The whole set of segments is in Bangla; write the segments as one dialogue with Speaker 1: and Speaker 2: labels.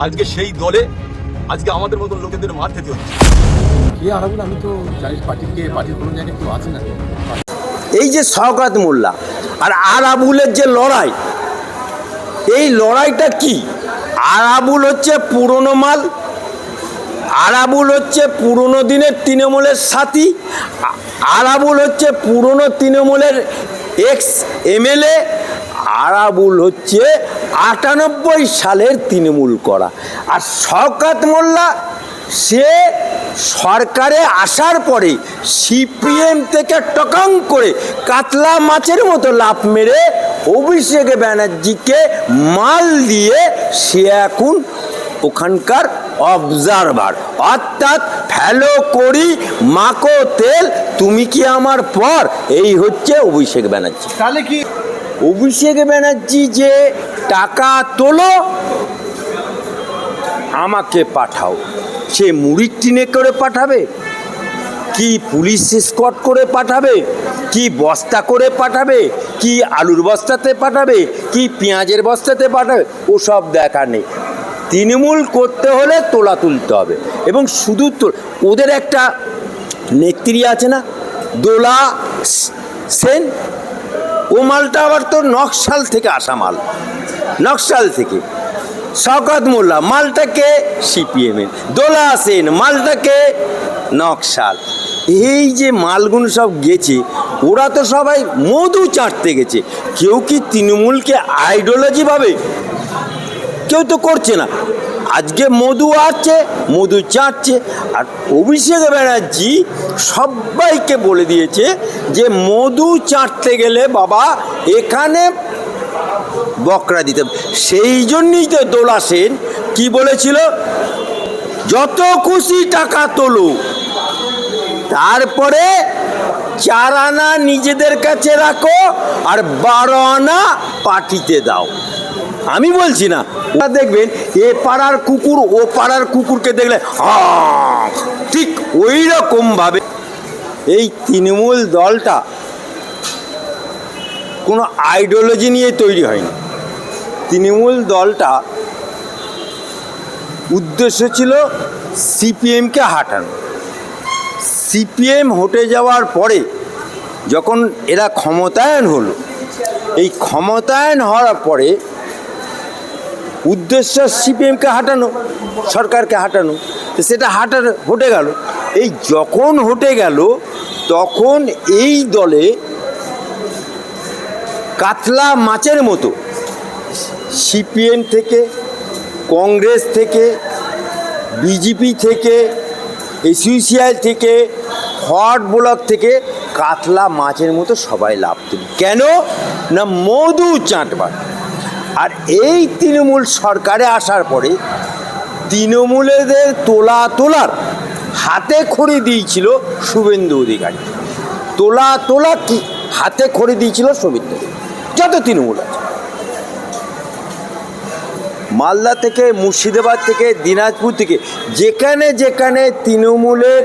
Speaker 1: আজকে সেই দলে আজকে আমাদের মতন লোকেদের মার খেতে হচ্ছে।
Speaker 2: কে আমি তো জানি পার্টির কে পার্টির কোনো জায়গায় কেউ আছে না
Speaker 3: এই যে শওকাত মোল্লা আর আরাবুলের যে লড়াই এই লড়াইটা কি? আরাবুল হচ্ছে পুরনো মাল আরাবুল হচ্ছে পুরনো দিনের তৃণমূলের সাথী আরাবুল হচ্ছে পুরনো তৃণমূলের এক্স এমএলএ আরাবুল হচ্ছে আটানব্বই সালের তৃণমূল করা। আর শওকাত মোল্লা সে সরকারে আসার পরে সিপিএম থেকে টকাং করে কাতলা মাছের মতো লাফ মেরে অভিষেক ব্যানার্জিকে মাল দিয়ে সে এখন ওখানকার অবজারভার অর্থাৎ ফ্যালো করি মাকো তেল তুমি কি আমার পর? এই হচ্ছে অভিষেক ব্যানার্জি।
Speaker 2: তাহলে কি
Speaker 3: অভিষেক ব্যানার্জি যে টাকা তোলো, আমাকে পাঠাও। সে মুড়ির টিনে করে পাঠাবে, কি পুলিশ স্কট করে পাঠাবে, কি বস্তা করে পাঠাবে, কি আলুর বস্তাতে পাঠাবে, কি পেঁয়াজের বস্তাতে পাঠাবে, ওসব দেখা নেই। তৃণমূল করতে হলে তোলা তুলতে হবে এবং শুধু তো- ওদের একটা নেত্রী আছে না, দোলা সেন মালটা আবার তো নকশাল থেকে আসা মাল। নকশাল থেকে। শওকত মোল্লা, মালটাকে সিপিএমের দোলা সেন, মালটাকে নকশাল। এই যে মালগুন সব গেছে, ওরা তো সবাই মধু চাটতে গেছে। কেউ কি তৃণমূলকে আইডিওলজি ভাবে? কেউ তো করছে না। আজকে মধু আসছে, মধু চাটছে, আর অভিষেক ব্যানার্জি সবাইকে বলে দিয়েছে যে মধু চাটতে গেলে বাবা এখানে বকরা দিতে। সেই জন্যই তো দোলা সেন কি বলেছিল? যত খুশি টাকা তোলো। তারপরে চার আনা নিজেদের কাছে রাখো আর বারো আনা পার্টিতে দাও। আমি বলছি না। ওরা দেখবেন, এ পাড়ার কুকুর, ও পাড়ার কুকুরকে দেখলে! ঠিক ওই রকম ভাবে এই তৃণমূল দলটা কোনো আইডিওলজি নিয়ে তৈরি হয়নি। তৃণমূল দলটা উদ্দেশ্য ছিল সিপিএমকে হাঁটানো। সিপিএম হটে যাওয়ার পরে যখন এরা ক্ষমতায়ন হলো, এই ক্ষমতায়ন হওয়ার পরে উদ্দেশ্য সিপিএমকে হাঁটানো, সরকারকে হাঁটানো, তো সেটা হাঁটার হটে গেল। এই যখন হটে গেল, তখন এই দলে কাতলা মাছের মতো সিপিএম থেকে, কংগ্রেস থেকে, বিজেপি থেকে, এসইউসিআই থেকে, হট ব্লক থেকে কাতলা মাছের মতো সবাই লাভ তুলি। কেন? না মধু চাটবার। আর এই তৃণমূল সরকারে আসার পরে তৃণমূলেদের তোলা তোলার হাতে খড়ি দিয়েছিল শুভেন্দু অধিকারী। তোলা তোলা কি? হাতে খড়ি দিয়েছিল অধিকারী। যত তৃণমূল আছে। মালদা থেকে, মুর্শিদাবাদ থেকে, দিনাজপুর থেকে যেখানে যেখানে তৃণমূলের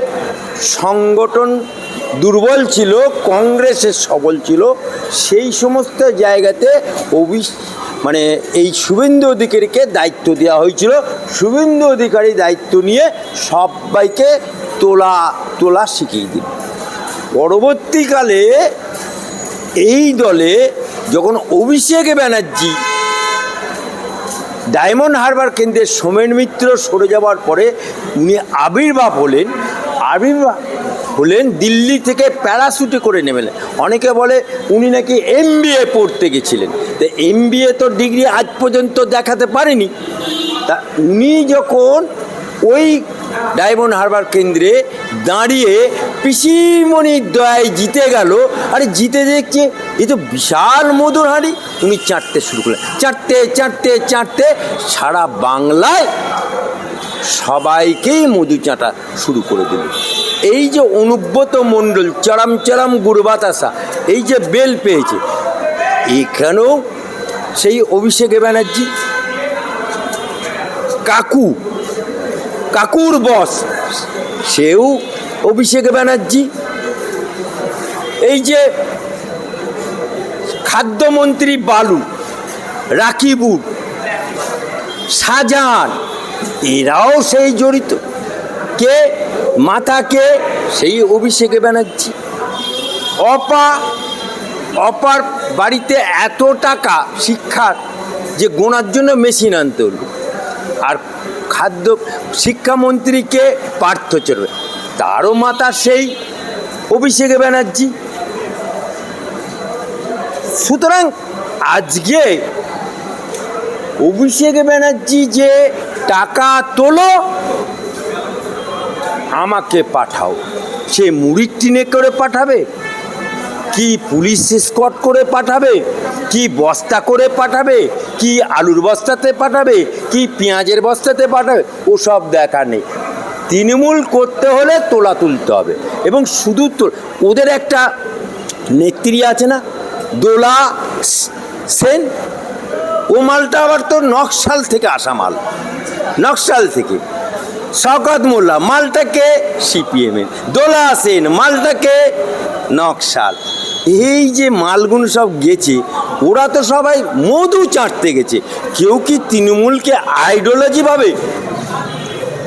Speaker 3: সংগঠন দুর্বল ছিল, কংগ্রেসের সবল ছিল, সেই সমস্ত জায়গাতে অভি মানে এই শুভেন্দু অধিকারীকে দায়িত্ব দেওয়া হয়েছিল। শুভেন্দু অধিকারী দায়িত্ব নিয়ে সবাইকে তোলা তোলা শিখিয়ে দিল। পরবর্তীকালে এই দলে যখন অভিষেক ব্যানার্জি ডায়মন্ড হারবার কেন্দ্রের সোমেন মিত্র সরে যাওয়ার পরে উনি আবির্ভাব হলেন। আবির্ভাব হলেন দিল্লি থেকে প্যারাশুটে করে নেমেলেন। অনেকে বলে উনি নাকি এম পড়তে গেছিলেন। তো এম তো ডিগ্রি আজ পর্যন্ত দেখাতে পারেনি। তা উনি যখন ওই ডায়মন্ড হারবার কেন্দ্রে দাঁড়িয়ে পিসিমণির দয়ায় জিতে গেল, আরে জিতে দেখছে এ তো বিশাল মধুর হাঁড়ি। উনি চাটতে শুরু করলেন। চাটতে চাটতে চাটতে সারা বাংলায় সবাইকেই মধু চাটা শুরু করে দিল। এই যে অনুব্রত মণ্ডল, চরম চরম গুড় বাতাসা, এই যে বেল পেয়েছে, এখানেও সেই অভিষেক ব্যানার্জি। কাকু, কাকুর বস, সেও অভিষেক ব্যানার্জি। এই যে খাদ্যমন্ত্রী বালু, রাকিবুর শাহজাহান এরাও সেই জড়িত। কে মাথাকে সেই অভিষেক ব্যানার্জি। অপা, অপার বাড়িতে এত টাকা শিক্ষার যে গোনার জন্য মেশিন আনতে হলো। আর খাদ্য শিক্ষামন্ত্রীকে পার্থ চলবে। তারও মাতা সেই অভিষেক ব্যানার্জি। সুতরাং আজকে অভিষেক ব্যানার্জি যে টাকা তোলো আমাকে পাঠাও। সে মুড়ির টিনে করে পাঠাবে? কি পুলিশ স্কট করে পাঠাবে? কি বস্তা করে পাঠাবে? কি আলুর বস্তাতে পাঠাবে? কি পেঁয়াজের বস্তাতে পাঠাবে? ওসব দেখা নেই। তৃণমূল করতে হলে তোলা তুলতে হবে এবং শুধু ওদের একটা নেত্রী আছে না, দোলা সেন, ও মালটা আবার তো নকশাল থেকে আসা মাল। নকশাল থেকে। শকত মোল্লা, মালটাকে সিপিএমের, দোলা সেন, মালটাকে নকশাল। এই যে মালগুলো সব গেছে, ওরা তো সবাই মধু চাটতে গেছে। কেউ কি তৃণমূলকে আইডিওলজি ভাবে?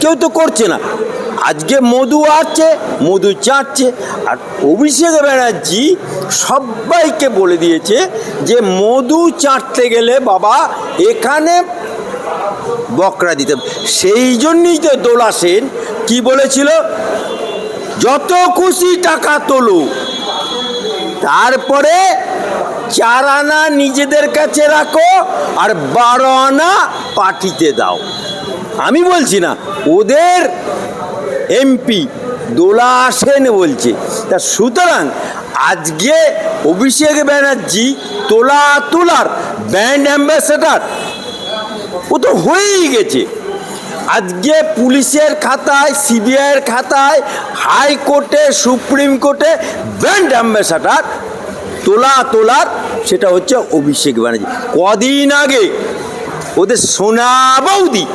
Speaker 3: কেউ তো করছে না। আজকে মধু আসছে মধু চাটছে, আর অভিষেক ব্যানার্জি সবাইকে বলে দিয়েছে যে মধু চাটতে গেলে বাবা এখানে বকরা দিতে। সেই জন্যই তো দোলা সেন কি বলেছিল? যত খুশি টাকা তোলো। তারপরে চার আনা নিজেদের কাছে রাখো আর বারো আনা পার্টিতে দাও। আমি বলছি না, ওদের এমপি দোলা আসেন বলছে। তা সুতরাং আজকে অভিষেক ব্যানার্জি তোলা তোলার ব্র্যান্ড অ্যাম্বাসেডার ও তো হয়েই গেছে। আজকে পুলিশের খাতায়, সিবিআইয়ের খাতায়, হাইকোর্টে, সুপ্রিম কোর্টে ব্র্যান্ড অ্যাম্বাসাডার, তোলা তোলার, সেটা হচ্ছে অভিষেক ব্যানার্জি। কদিন আগে ওদের সোনা বৌদি,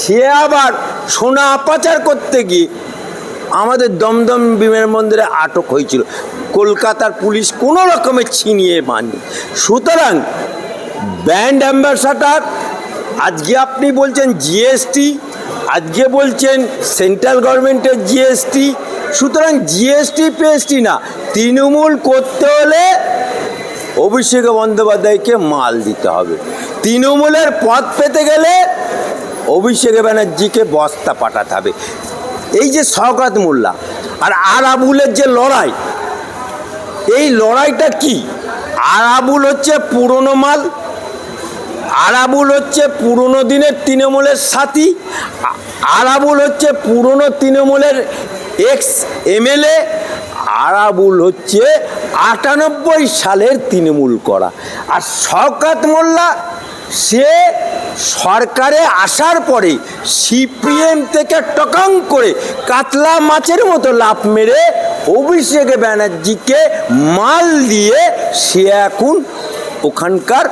Speaker 3: সে আবার সোনা পাচার করতে গিয়ে আমাদের দমদম বিমানবন্দরে আটক হয়েছিল। কলকাতার পুলিশ কোনো রকমে ছিনিয়ে মানি সুতরাং ব্র্যান্ড অ্যাম্বাসাডার, আজকে আপনি বলছেন জিএসটি আজকে বলছেন সেন্ট্রাল গভর্নমেন্টের জিএসটি সুতরাং জিএসটি পিএসটি না, তৃণমূল করতে হলে অভিষেক বন্দ্যোপাধ্যায়কে মাল দিতে হবে। তৃণমূলের পথ পেতে গেলে অভিষেক ব্যানার্জিকে বস্তা পাঠাতে হবে। এই যে শওকাত মোল্লা আর আরাবুলের যে লড়াই, এই লড়াইটা কি? আরাবুল হচ্ছে পুরনো মাল আরাবুল হচ্ছে পুরনো দিনের তৃণমূলের সাথী। আরাবুল হচ্ছে পুরনো তৃণমূলের এক্স এমএলএ। আরাবুল হচ্ছে আটানব্বই সালের তৃণমূল করা। আর শওকাত মোল্লা, সে সরকারে আসার পরে সিপিএম থেকে টকাং করে কাতলা মাছের মতো লাফ মেরে অভিষেক ব্যানার্জিকে মাল দিয়ে সে এখন ওখানকার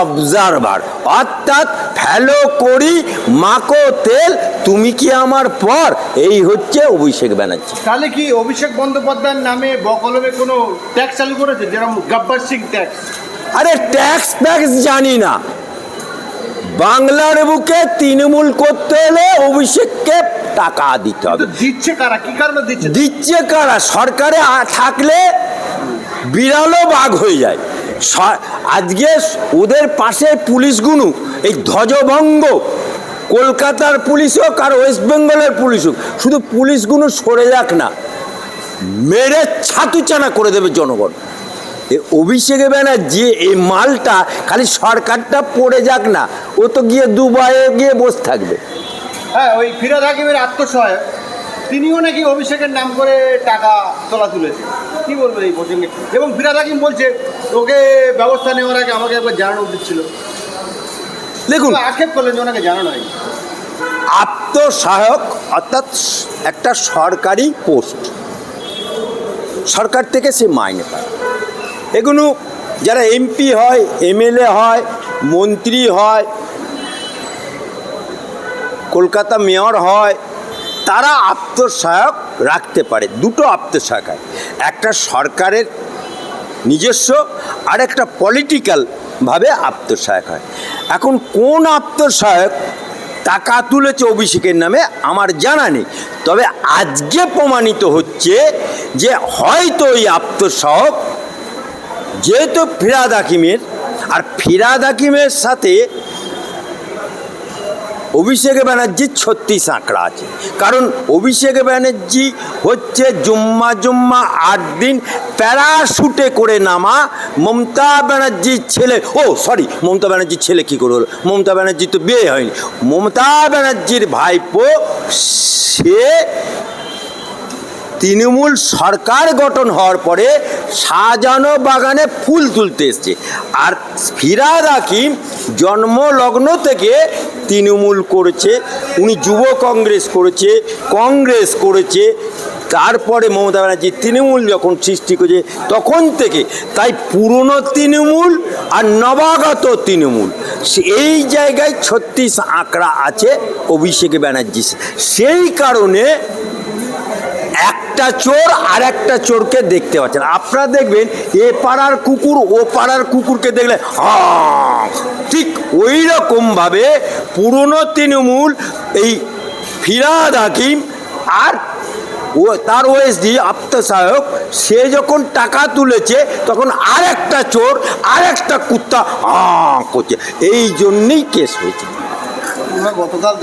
Speaker 3: অবজারভার। অর্থাৎ ফ্যালো করি মাকো তেল তুমি কি আমার পর? এই হচ্ছে অভিষেক ব্যানার্জি।
Speaker 4: তাহলে কি অভিষেক বন্দ্যোপাধ্যায়ের নামে বকলমে কোনো ট্যাক্স চালু করেছে? যেরকম গাব্বার সিং ট্যাক্স।
Speaker 3: আরে ট্যাক্স ট্যাক্স জানি না। বাংলার বুকে তৃণমূল করতে হলে অভিষেককে টাকা দিতে হবে।
Speaker 4: দিচ্ছে কারা? কি কারণে দিচ্ছে?
Speaker 3: দিচ্ছে কারা? সরকারে থাকলে বিড়ালও বাঘ হয়ে যায়। আজকে ওদের পাশে পুলিশগুলো এই ধ্বজভঙ্গ। কলকাতার পুলিশ হোক আর ওয়েস্ট বেঙ্গলের পুলিশ হোক, শুধু পুলিশগুলো সরে যাক না। মেরে ছাতুচানা করে দেবে জনগণ। অভিষেক ব্যানার্জি এই মালটা খালি সরকারটা পড়ে যাক না, ও তো গিয়ে দুবাইয়ে গিয়ে বসে থাকবে।
Speaker 4: হ্যাঁ ওই ফিরাদ হাকিমের আত্মসহায়ক। তিনিও নাকি অভিষেকের নাম করে টাকা তোলা তুলেছে। কি বলবেন এই প্রসঙ্গে? এবং ফিরাদ হাকিম বলছে ওকে ব্যবস্থা নেওয়ার আগে আমাকে একবার জানানো উচিত ছিল।
Speaker 3: দেখুন।
Speaker 4: আক্ষেপ করলেন যে ওনাকে জানানো হয়নি।
Speaker 3: আত্মসহায়ক অর্থাৎ একটা সরকারি পোস্ট। সরকার থেকে সে মাইনে পায়। এগুলো যারা এমপি হয় এমএলএ হয় মন্ত্রী হয় কলকাতা মেয়র হয় তারা আত্মসহায়ক রাখতে পারে, দুটো আত্মসহায়ক হয়। একটা সরকারের নিজস্ব আর একটা পলিটিক্যালভাবে আত্মসহায়ক হয়। এখন কোন আত্মসহায়ক টাকা তুলেছে অভিষেকের নামে আমার জানা নেই। তবে আজকে প্রমাণিত হচ্ছে যে হয়তো ওই আত্মসহক যেহেতু ফিরাদ হাকিমের, আর ফিরাদ হাকিমের সাথে অভিষেক ব্যানার্জির ছত্রিশ সাঁকড়া আছে। কারণ অভিষেক ব্যানার্জি হচ্ছে জুম্মা জুম্মা আট দিন প্যারাশুটে করে নামা মমতা ব্যানার্জির ছেলে। ও সরি মমতা ব্যানার্জির ছেলে কী করে হলো? মমতা ব্যানার্জি তো বিয়ে হয়নি। মমতা ব্যানার্জির ভাইপো সে তৃণমূল সরকার গঠন হওয়ার পরে সাজানো বাগানে ফুল তুলতে এসছে। আর ফিরাদ হাকিম জন্মলগ্ন থেকে তৃণমূল করেছে, উনি যুব কংগ্রেস করেছে কংগ্রেস করেছে, তারপরে মমতা ব্যানার্জি তৃণমূল যখন সৃষ্টি করেছে, তখন থেকে তাই পুরনো তৃণমূল আর নবাগত তৃণমূল এই জায়গায় ছত্রিশ আঁকড়া আছে অভিষেক ব্যানার্জি। সেই কারণে একটা চোর আর একটা চোরকে দেখতে পাচ্ছেন। আপনারা দেখবেন, এ পাড়ার কুকুর, ও পাড়ার কুকুরকে দেখলে ঠিক ওই রকমভাবে পুরনো তৃণমূল, এই ফিরাদ হাকিম আর ও, তার ওএসডি আত্মসহায়ক সে যখন টাকা তুলেছে, তখন আর একটা চোর আর একটা কুত্তা করছে। এই জন্যেই কেস হয়েছে।
Speaker 4: গতকাল